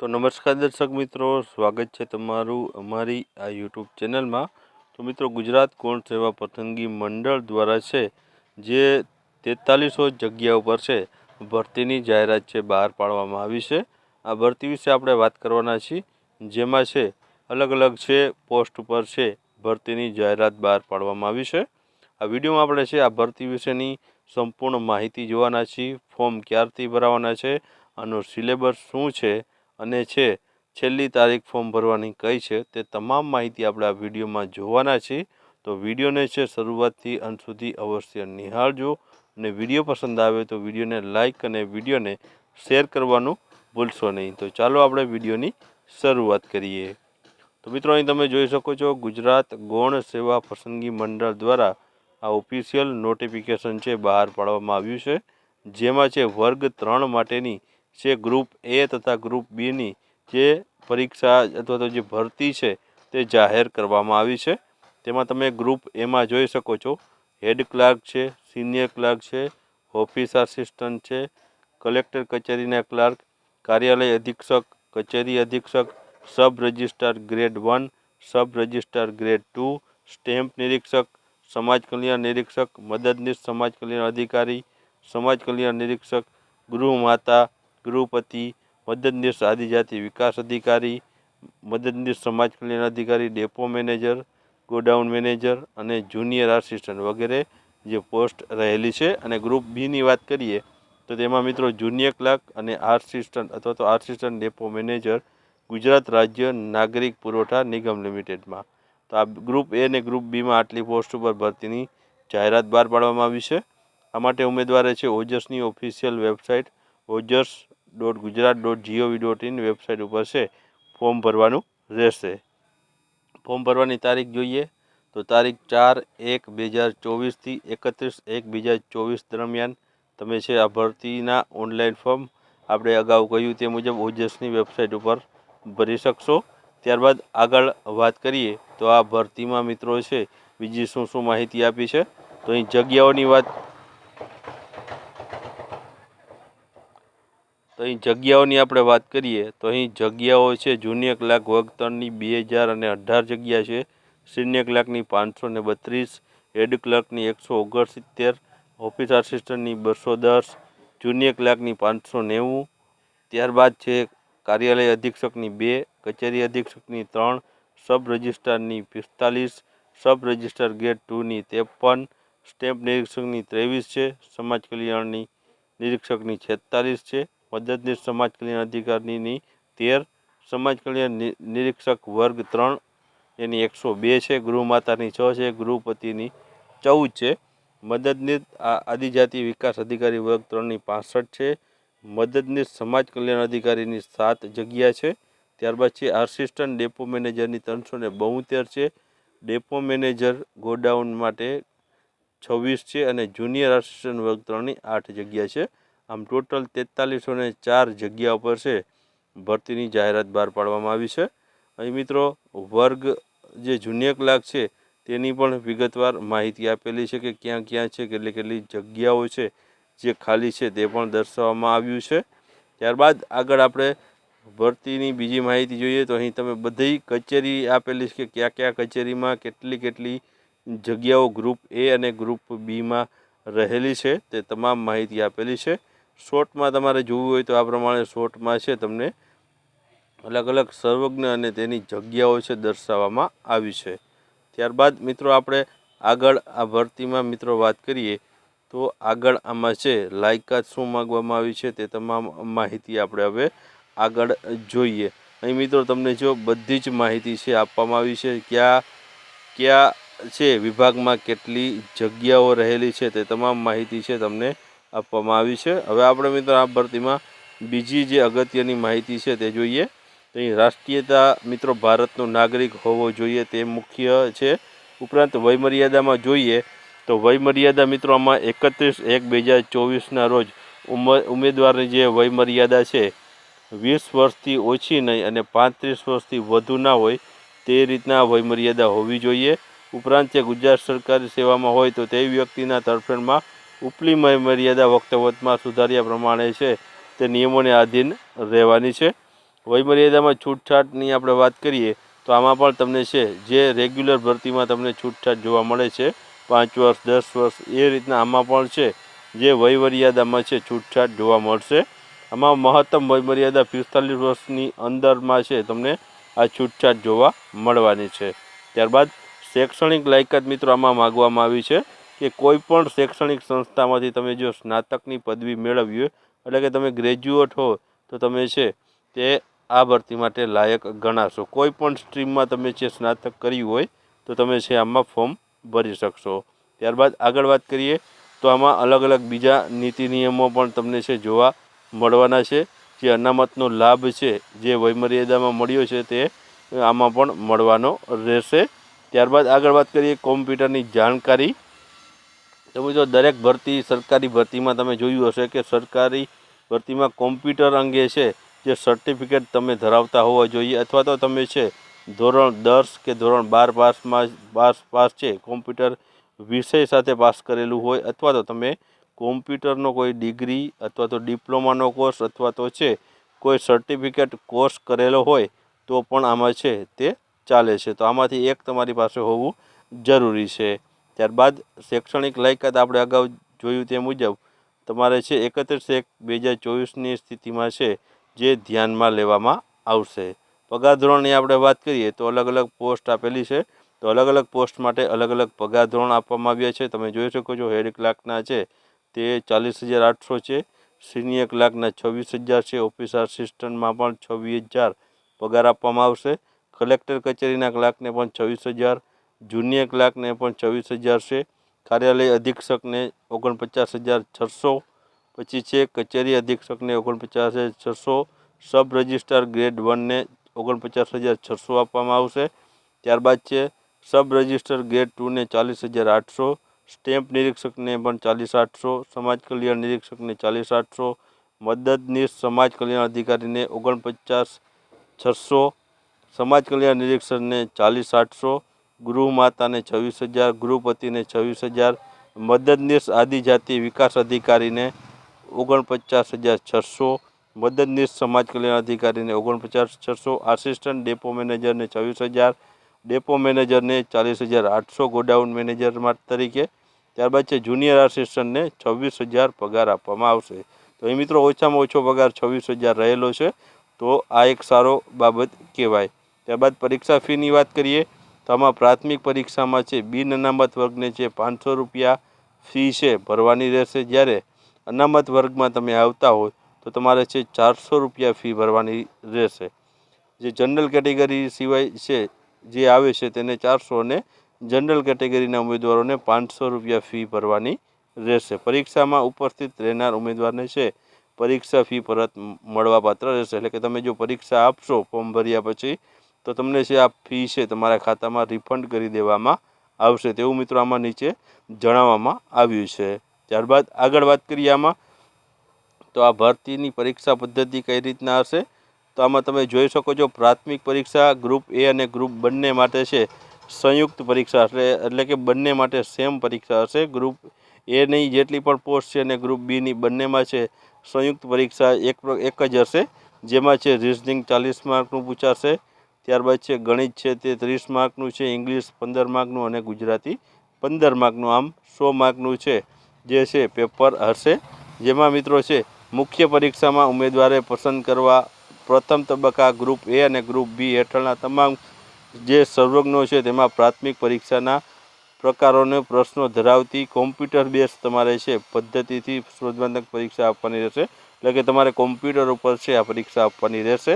તો નમસ્કાર દર્શક મિત્રો, સ્વાગત છે તમારું અમારી આ યુટ્યુબ ચેનલમાં. તો મિત્રો, ગુજરાત કોણ સેવા પસંદગી મંડળ દ્વારા છે, જે તેતાલીસો જગ્યાઓ પર છે, ભરતીની જાહેરાત છે, બહાર પાડવામાં આવી છે. આ ભરતી વિશે આપણે વાત કરવાના છીએ, જેમાં છે અલગ અલગ છે, પોસ્ટ ઉપર છે, ભરતીની જાહેરાત બહાર પાડવામાં આવી છે. આ વિડીયોમાં આપણે છે, આ ભરતી વિશેની સંપૂર્ણ માહિતી જોવાના છીએ, ફોર્મ ક્યારથી ભરાવાના છે, આનો સિલેબસ શું છે અને છે, છેલ્લી તારીખ ફોર્મ ભરવાની કઈ છે તે તમામ માહિતી આપણે આ વિડીયોમાં જોવાના છીએ. તો વિડીયોને છે, શરૂઆતથી અંત સુધી અવશ્ય નિહાળજો. અને વીડિયો પસંદ આવે તો વિડીયોને લાઇક અને વિડીયોને શેર કરવાનું ભૂલશો નહીં. તો ચાલો આપણે વિડીયોની શરૂઆત કરીએ. તો મિત્રો, અહીં તમે જોઈ શકો છો ગુજરાત ગૌણ સેવા પસંદગી મંડળ દ્વારા આ ઓફિશિયલ નોટિફિકેશન છે બહાર પાડવામાં આવ્યું છે. જેમાં છે, વર્ગ ત્રણ માટેની છે ગ્રુપ એ તથા ગ્રુપ બીની જે પરીક્ષા અથવા તો જે ભરતી છે તે જાહેર કરવામાં આવી છે. તેમાં તમે ગ્રુપ એમાં જોઈ શકો છો. હેડ ક્લાર્ક છે, સિનિયર ક્લાર્ક છે, ઓફિસ આસિસ્ટન્ટ છે, કલેક્ટર કચેરીના ક્લાર્ક, કાર્યાલય અધિક્ષક, કચેરી અધિક્ષક, sub registrar grade one, sub registrar grade two, stamp નિરીક્ષક, સમાજ કલ્યાણ નિરીક્ષક, મદદનીશ સમાજ કલ્યાણ અધિકારી, સમાજ કલ્યાણ નિરીક્ષક ગૃહમાતા ગૃહપતિ મદદનીશ આદિજાતિ વિકાસ અધિકારી મદદનીશ સમાજ કલ્યાણ અધિકારી, ડેપો મેનેજર, ગોડાઉન મેનેજર અને જુનિયર આસિસ્ટન્ટ વગેરે જે પોસ્ટ રહેલી છે. અને ગ્રુપ બીની વાત કરીએ તો તેમાં મિત્રો જુનિયર ક્લાર્ક અને આસિસ્ટન્ટ અથવા તો આસિસ્ટન્ટ ડેપો મેનેજર, ગુજરાત રાજ્ય નાગરિક પુરવઠા નિગમ લિમિટેડમાં. તો આ ગ્રુપ એ અને ગ્રુપ બીમાં આટલી પોસ્ટ ઉપર ભરતીની જાહેરાત બહાર પાડવામાં આવી છે. આ માટે ઉમેદવારે છે ઓજસની official website, Ojas dot Gujarat dot G O V dot in website ઉપર છે. ફોર્મ ભરવાનું રહેશે. ફોર્મ ભરવાની તારીખ જોઈએ તો તારીખ ચાર એક બે હજાર ચોવીસથી એકત્રીસ એક બે હજાર ચોવીસ દરમિયાન તમે છે આ ભરતીના ઓનલાઈન ફોર્મ આપણે અગાઉ કહ્યું તે મુજબ ઓજસની વેબસાઇટ ઉપર ભરી શકશો. ત્યારબાદ આગળ વાત કરીએ તો આ ભરતીમાં મિત્રો છે, બીજી શું શું માહિતી આપી છે? તો અહીં જગ્યાઓની વાત તો અહીં જગ્યાઓની આપણે વાત કરીએ, તો અહીં જગ્યાઓ છે જૂની એક લાખ ત્રણની બે હજાર અને અઢાર જગ્યા છે. સિનિયર ક્લાર્કની પાંચસો ને બત્રીસ, હેડ ક્લાર્કની એકસો ઓગણસિત્તેર, ઓફિસ આસિસ્ટન્ટની બસો દસ, જુનિયર ક્લાર્કની પાંચસો નેવું. ત્યારબાદ છે કાર્યાલય અધિક્ષકની બે, કચેરી અધિક્ષકની ત્રણ, સબ રજિસ્ટ્રારની પિસ્તાલીસ, સબ રજિસ્ટ્રાર ગેટ ટુની ત્રેપન, સ્ટેમ્પ નિરીક્ષકની ત્રેવીસ છે, સમાજ કલ્યાણની નિરીક્ષકની છેતાલીસ છે. મદદનીશ સમાજ કલ્યાણ અધિકારીની તેર, સમાજ કલ્યાણ નિરીક્ષક વર્ગ ત્રણ, એની એકસો બે છે, ગૃહમાતાની છ છે, ગૃહપતિની ચૌદ છે. મદદનીશ આદિજાતિ વિકાસ અધિકારી વર્ગ ત્રણની પાસઠ છે. મદદનીશ સમાજ કલ્યાણ અધિકારીની સાત જગ્યા છે. ત્યારબાદ છે આસિસ્ટન્ટ ડેપો મેનેજરની ત્રણસો ને બોતેર છે. ડેપો મેનેજર ગોડાઉન માટે છવ્વીસ છે અને જુનિયર આસિસ્ટન્ટ વર્ગ ત્રણની આઠ જગ્યા છે. આમ ટોટલ તેતાલીસો ને ચાર જગ્યા ઉપર છે ભરતીની જાહેરાત બહાર પાડવામાં આવી છે. અહીં મિત્રો, વર્ગ જે જુનિયર ક્લાર્ક છે તેની પણ વિગતવાર માહિતી આપેલી છે કે ક્યાં ક્યાં છે, કેટલી કેટલી જગ્યાઓ છે, જે ખાલી છે તે પણ દર્શાવવામાં આવ્યું છે. ત્યારબાદ આગળ આપણે ભરતીની બીજી માહિતી જોઈએ તો અહીં તમે બધી કચેરી આપેલી છે કે કયા કયા કચેરીમાં કેટલી કેટલી જગ્યાઓ ગ્રુપ એ અને ગ્રુપ બીમાં રહેલી છે તે તમામ માહિતી આપેલી છે. શોર્ટમાં તમારે જોવું હોય તો આ પ્રમાણે શોર્ટમાં છે તમને અલગ અલગ સર્વજ્ઞ અને તેની જગ્યાઓ છે દર્શાવવામાં આવી છે. ત્યારબાદ મિત્રો આપણે આગળ આ ભરતીમાં મિત્રો વાત કરીએ તો આગળ આમાં છે લાયકાત શું માગવામાં આવી છે તે તમામ માહિતી આપણે હવે આગળ જોઈએ. અહીં મિત્રો તમને જો બધી જ માહિતી છે આપવામાં આવી છે ક્યાં ક્યાં છે વિભાગમાં કેટલી જગ્યાઓ રહેલી છે તે તમામ માહિતી છે તમને આપવામાં આવી છે. હવે આપણે મિત્રો આ ભરતીમાં બીજી જે અગત્યની માહિતી છે તે જોઈએ. તો અહીં રાષ્ટ્રીયતા મિત્રો ભારતનો નાગરિક હોવો જોઈએ તે મુખ્ય છે. ઉપરાંત વયમર્યાદામાં જોઈએ તો વયમર્યાદા મિત્રો આમાં એકત્રીસ એક બે હજાર ચોવીસના રોજ ઉમેદવારની જે વયમર્યાદા છે વીસ વર્ષથી ઓછી નહીં અને પાંત્રીસ વર્ષથી વધુ ના હોય તે રીતના વયમર્યાદા હોવી જોઈએ. ઉપરાંત જે ગુજરાત સરકારી સેવામાં હોય તો તે વ્યક્તિના તરફેણમાં ઉપલી વયમર્યાદા વખતે સુધાર્યા પ્રમાણે છે. તે નિયમોને આધીન રહેવાની છે. વયમર્યાદામાં છૂટછાટની આપણે વાત કરીએ તો આમાં પણ તમને છે, જે રેગ્યુલર ભરતીમાં તમને છૂટછાટ જોવા મળે છે, પાંચ વર્ષ, દસ વર્ષ, એ રીતના આમાં પણ છે, જે વયમર્યાદામાં છે, છૂટછાટ જોવા મળશે. આમાં મહત્તમ વયમર્યાદા પિસ્તાલીસ વર્ષની અંદરમાં છે, તમને આ છૂટછાટ જોવા મળવાની છે. ત્યારબાદ શૈક્ષણિક લાયકાત મિત્રો આમાં માગવામાં આવી છે. કે કોઈ પણ શૈક્ષણિક સંસ્થામાંથી તમે જો સ્નાતકની પદવી મેળવી હોય, એટલે કે તમે ગ્રેજ્યુએટ હો, તો તમે છે તે આ ભરતી માટે લાયક ગણાશો. કોઈ પણ સ્ટ્રીમમાં તમે છે સ્નાતક કર્યું હોય, તો તમે છે આમાં ફોર્મ ભરી શકશો. ત્યારબાદ આગળ વાત કરીએ, તો આમાં અલગ અલગ બીજા નીતિ નિયમો પણ તમને છે જોવા મળવાના છે. જે અનામતનો લાભ છે, જે વયમર્યાદામાં મળ્યો છે તે આમાં પણ મળવાનો રહેશે. ત્યારબાદ આગળ વાત કરીએ કોમ્પ્યુટરની જાણકારી. તો જો દરેક ભરતી, સરકારી ભરતીમાં તમે જોયું હશે કે સરકારી ભરતીમાં કોમ્પ્યુટર અંગે છે, જે સર્ટિફિકેટ તમે ધરાવતા હોવા જોઈએ અથવા તો તમે છે, ધોરણ દસ કે ધોરણ બાર પાસમાં પાસ પાસ છે, કોમ્પ્યુટર વિષય સાથે પાસ કરેલું હોય અથવા તો તમે કોમ્પ્યુટરનો કોઈ ડિગ્રી અથવા તો ડિપ્લોમાનો કોર્સ અથવા તો છે, કોઈ સર્ટિફિકેટ કોર્સ કરેલો હોય, તો પણ આમાં છે તે ચાલે છે. તો આમાંથી એક તમારી પાસે હોવું જરૂરી છે. ત્યારબાદ શૈક્ષણિક લાયકાત આપણે અગાઉ જોયું તે મુજબ, તમારે છે એકત્રીસ એક બે હજાર ચોવીસની સ્થિતિમાં છે જે ધ્યાનમાં લેવામાં આવશે. પગાર ધોરણની આપણે વાત કરીએ તો અલગ અલગ પોસ્ટ આપેલી છે. તો અલગ અલગ પોસ્ટ માટે અલગ અલગ પગાર ધોરણ આપવામાં આવ્યા છે. તમે જોઈ શકો છો હેડ ક્લાર્કના છે, તે ચાલીસ હજાર આઠસો છે. સિનિયર ક્લાર્કના છવ્વીસ હજાર છે. ઓફિસ આસિસ્ટન્ટમાં પણ છવ્વીસ હજાર પગાર આપવામાં આવશે. કલેક્ટર કચેરીના ક્લાર્કને પણ છવ્વીસ હજાર જુનિયર ક્લાર્કને પણ છવ્વીસ હજાર છે. કાર્યાલય અધિક્ષકને ઓગણપચાસ હજાર છસો. પછી છે કચેરી અધિક્ષકને ઓગણપચાસ હજાર છસો. સબ રજિસ્ટ્રાર ગ્રેડ વનને ઓગણપચાસ હજાર છસો આપવામાં આવશે. ત્યારબાદ છે સબ રજિસ્ટર ગ્રેડ ટુને ચાલીસ હજાર આઠસો. સ્ટેમ્પ નિરીક્ષકને પણ ચાલીસ આઠસો. સમાજ કલ્યાણ નિરીક્ષકને ચાલીસ આઠસો. મદદનીશ સમાજ કલ્યાણ અધિકારીને ઓગણપચાસ છસો. સમાજ કલ્યાણ નિરીક્ષકને ચાલીસ આઠસો. ગૃહમાતાને છવ્વીસ હજાર ગૃહપતિને છવ્વીસ હજાર મદદનીશ આદિજાતિ વિકાસ અધિકારીને ઓગણપચાસ હજાર છસો મદદનીશ સમાજ કલ્યાણ અધિકારીને ઓગણપચાસ છસો, આસિસ્ટન્ટ ડેપો મેનેજરને છવ્વીસ હજાર, ડેપો મેનેજરને ચાલીસ હજાર આઠસો, ગોડાઉન મેનેજર તરીકે, ત્યારબાદ છે જુનિયર આસિસ્ટન્ટને છવ્વીસ હજાર પગાર આપવામાં આવશે. તો એ મિત્રો ઓછામાં ઓછો પગાર છવ્વીસ હજાર રહેલો છે. તો આ એક સારો બાબત કહેવાય. ત્યારબાદ પરીક્ષા ફીની વાત કરીએ. તો આમાં પ્રાથમિક પરીક્ષામાં છે, બિન અનામત વર્ગને છે, પાંચસો રૂપિયા ફી છે, ભરવાની રહેશે. જ્યારે અનામત વર્ગમાં તમે આવતા હોય તો તમારે છે, ચારસો રૂપિયા ફી ભરવાની રહેશે. જે જનરલ કેટેગરી સિવાય છે, જે આવે છે, તેને ચારસો અને જનરલ કેટેગરીના ઉમેદવારોને પાંચસો રૂપિયા ફી ભરવાની રહેશે. પરીક્ષામાં ઉપસ્થિત રહેનાર ઉમેદવારને છે, પરીક્ષા ફી પરત મળવાપાત્ર રહેશે. એટલે કે તમે જો પરીક્ષા આપશો, ફોર્મ ભર્યા પછી તો તમને છે આ ફી છે તમારા ખાતામાં રિફંડ કરી દેવામાં આવશે તેવું મિત્રો આમાં નીચે જણાવવામાં આવ્યું છે. ત્યારબાદ આગળ વાત કરીએ આમાં. તો આ ભરતીની પરીક્ષા પદ્ધતિ કઈ રીતના હશે? તો આમાં તમે જોઈ શકો છો પ્રાથમિક પરીક્ષા ગ્રુપ એ અને ગ્રુપ બંને માટે છે સંયુક્ત પરીક્ષા એટલે એટલે કે બંને માટે સેમ પરીક્ષા હશે. ગ્રુપ એની જેટલી પણ પોસ્ટ છે અને ગ્રુપ બીની બંનેમાં છે સંયુક્ત પરીક્ષા એક એક જ હશે. જેમાં છે રિઝનિંગ ચાલીસ માર્કનું પૂછાશે. ત્યારબાદ છે ગણિત છે તે ત્રીસ માર્કનું છે, ઇંગ્લિશ પંદર માર્કનું અને ગુજરાતી પંદર માર્કનું. આમ સો માર્કનું છે જે છે પેપર હશે. જેમાં મિત્રો છે, મુખ્ય પરીક્ષામાં ઉમેદવારે પસંદ કરવા પ્રથમ તબક્કા ગ્રુપ એ અને ગ્રુપ બી હેઠળના તમામ જે સર્વજ્ઞો છે તેમાં પ્રાથમિક પરીક્ષાના પ્રકારોને પ્રશ્નો ધરાવતી કોમ્પ્યુટર બેઝ તમારે છે પદ્ધતિથી સ્પર્ધાત્મક પરીક્ષા આપવાની રહેશે. એટલે કે તમારે કોમ્પ્યુટર ઉપર છે આ પરીક્ષા આપવાની રહેશે.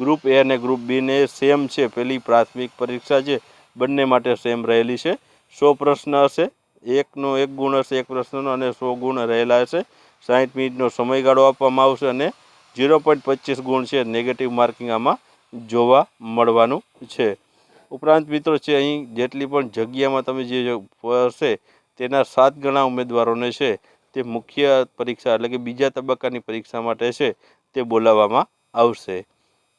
ગ્રુપ એ અને ગ્રુપ બીને સેમ છે. પેલી પ્રાથમિક પરીક્ષા છે. બંને માટે સેમ રહેલી છે. સો પ્રશ્ન હશે. એકનો એક ગુણ હશે, એક પ્રશ્નનો, અને સો ગુણ રહેલા હશે. સાઠ મિનિટનો સમયગાળો આપવામાં આવશે અને ઝીરો પોઈન્ટ પચીસ ગુણ છે નેગેટિવ માર્કિંગ આમાં જોવા મળવાનું છે. ઉપરાંત મિત્રો છે, અહીં જેટલી પણ જગ્યામાં તમે જે હશે, તેના સાત ગણા ઉમેદવારોને છે, તે મુખ્ય પરીક્ષા એટલે કે બીજા તબક્કાની પરીક્ષા માટે છે, તે બોલાવવામાં આવશે.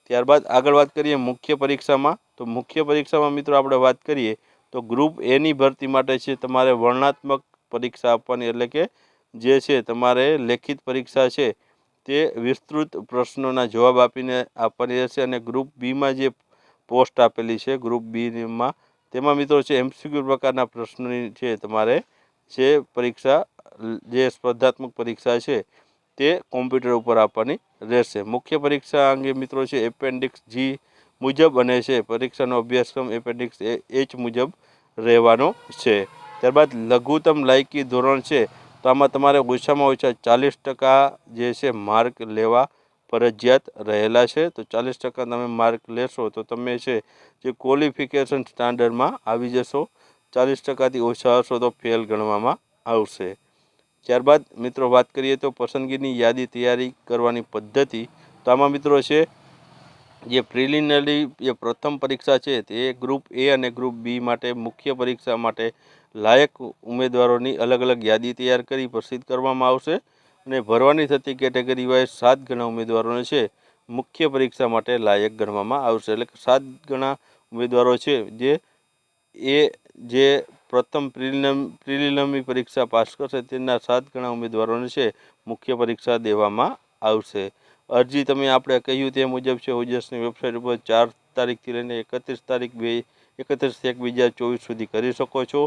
ત્યારબાદ આગળ વાત કરીએ મુખ્ય પરીક્ષામાં. તો મુખ્ય પરીક્ષામાં મિત્રો આપણે વાત કરીએ તો ગ્રુપ એની ભરતી માટે છે તમારે વર્ણાત્મક પરીક્ષા આપવાની એટલે કે જે છે તમારે લેખિત પરીક્ષા છે તે વિસ્તૃત પ્રશ્નોના જવાબ આપીને આપવાની રહેશે અને ગ્રુપ બીમાં જે પોસ્ટ આપેલી છે ગ્રુપ બીમાં તેમાં મિત્રો છે એમસીક્યુ પ્રકારના પ્રશ્નોની છે તમારે જે પરીક્ષા જે સ્પર્ધાત્મક પરીક્ષા છે તે કોમ્પ્યુટર ઉપર આપવાની રહેશે. મુખ્ય પરીક્ષા અંગે મિત્રો છે, એપેન્ડિક્સ જી મુજબ અને છે, પરીક્ષાનો અભ્યાસક્રમ એપેન્ડિક્સ એચ મુજબ રહેવાનો છે. ત્યારબાદ લઘુત્તમ લાયકી ધોરણ છે, તો આમાં તમારે ઓછામાં ઓછા ચાલીસ ટકા જે છે, માર્ક લેવા ફરજિયાત રહેલા છે. તો ચાલીસ ટકા તમે માર્ક લેશો તો તમે છે, જે ક્વોલિફિકેશન સ્ટાન્ડર્ડમાં આવી જશો. ચાલીસ ટકાથી ઓછા હશો તો ફેલ ગણવામાં આવશે. ત્યારબાદ મિત્રો વાત કરીએ તો પસંદગીની યાદી તૈયારી કરવાની પદ્ધતિ તો આમાં મિત્રો છે, જે પ્રિલિનરી જે પ્રથમ પરીક્ષા છે તે ગ્રુપ એ અને ગ્રુપ બી માટે મુખ્ય પરીક્ષા માટે લાયક ઉમેદવારોની અલગ અલગ યાદી તૈયાર કરી પ્રસિદ્ધ કરવામાં આવશે અને ભરવાની થતી કેટેગરી વાઇઝ સાત ગણા ઉમેદવારોને છે, મુખ્ય પરીક્ષા માટે લાયક ગણવામાં આવશે. એટલે સાત ગણા ઉમેદવારો છે જે, એ જે પ્રથમ પ્રિલિમ, પ્રિલિમિનરી પરીક્ષા પાસ કરશે. તેના સાત ગણા ઉમેદવારોને છે, મુખ્ય પરીક્ષા દેવામાં આવશે. અરજી તમે આપણે કહ્યું તે મુજબ છે ઓજસની વેબસાઇટ ઉપર ચાર તારીખથી લઈને એકત્રીસ તારીખ બે, એકત્રીસ એક બીજા ચોવીસ સુધી કરી શકો છો.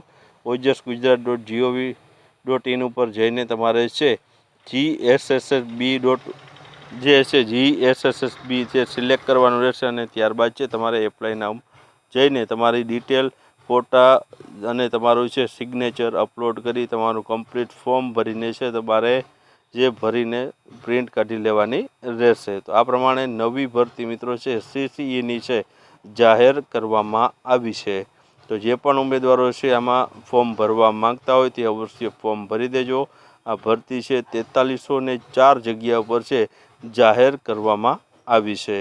Ojas Gujarat dot G O V dot in ઉપર જઈને તમારે છે G S S S B dot, જે છે G S S S B છે, સિલેક્ટ કરવાનું રહેશે અને ત્યારબાદ છે, તમારે એપ્લાય નામ જઈને તમારી ડિટેલ ફોટા અને તમારું છે સિગ્નેચર અપલોડ કરી તમારું કમ્પ્લીટ ફોર્મ ભરીને છે તમારે જે ભરીને પ્રિન્ટ કાઢી લેવાની રહેશે. તો આ પ્રમાણે નવી ભરતી મિત્રો છે સીસીઈની છે જાહેર કરવામાં આવી છે. તો જે પણ ઉમેદવારો છે આમાં ફોર્મ ભરવા માંગતા હોય તે અવશ્ય ફોર્મ ભરી દેજો. આ ભરતી છે તેતાલીસો ને ચાર જગ્યા ઉપર છે જાહેર કરવામાં આવી છે.